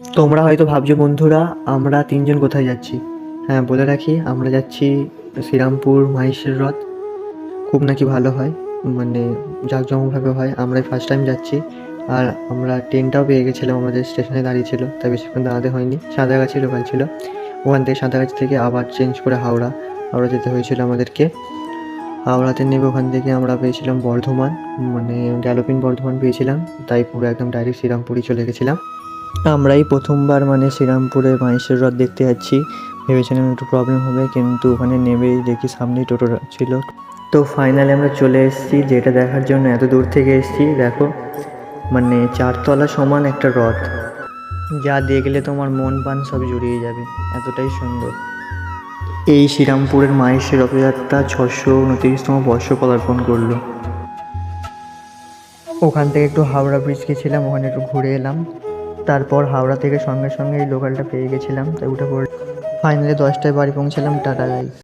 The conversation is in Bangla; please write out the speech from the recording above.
তোমরা হয়তো ভাবছ, বন্ধুরা, আমরা তিনজন কোথায় যাচ্ছি? হ্যাঁ বলে রাখি, আমরা যাচ্ছি শ্রীরামপুর মাহেশের রথ। খুব নাকি ভালো হয় মানে জাঁকজমকভাবে হয়। আমরা ফার্স্ট টাইম যাচ্ছি, আর আমরা ট্রেনটাও পেয়ে গেছিলাম, আমাদের স্টেশনে দাঁড়িয়ে ছিল তাই বেশিক্ষণ দাঁড়াতে হয়নি। সাঁতরাগাছি লোকাল ছিল, ওখান থেকে সাঁতরাগাছি থেকে আবার চেঞ্জ করে হাওড়া হাওড়া যেতে হয়েছিল আমাদেরকে। হাওড়াতে নেবে ওখান থেকে আমরা পেয়েছিলাম বর্ধমান মানে গ্যালোপিন বর্ধমান পেয়েছিলাম, তাই পুরো একদম ডাইরেক্ট শ্রীরামপুরই চলে গেছিলাম। আমরাই প্রথমবার মানে শ্রীরামপুরে মাহেশের রথ দেখতে যাচ্ছি। ভেবেছিলাম একটু প্রবলেম হবে, কিন্তু ওখানে নেমেই দেখি সামনেই টোটো ছিল। তো ফাইনালি আমরা চলে এসেছি, যেটা দেখার জন্য এত দূর থেকে এসেছি। দেখো মানে চারতলা সমান একটা রথ। যা দেখলে তোমার মন পান সব জুড়িয়ে যাবে। এতটাই সুন্দর। এই শ্রীরামপুরের মাহেশের রথযাত্রা ছশো উনত্রিশতম বর্ষ পদার্পণ করল। ওখান থেকে একটু হাওড়া ব্রিজ গেছিলাম, ওখানে একটু ঘুরে এলাম। তারপর হাওড়া থেকে সঙ্গে সঙ্গে এই লোকালটা পেয়ে গেছিলাম, তাই উঠে পড়ে ফাইনালি দশটায় বাড়ি পৌঁছালাম টাটা গাই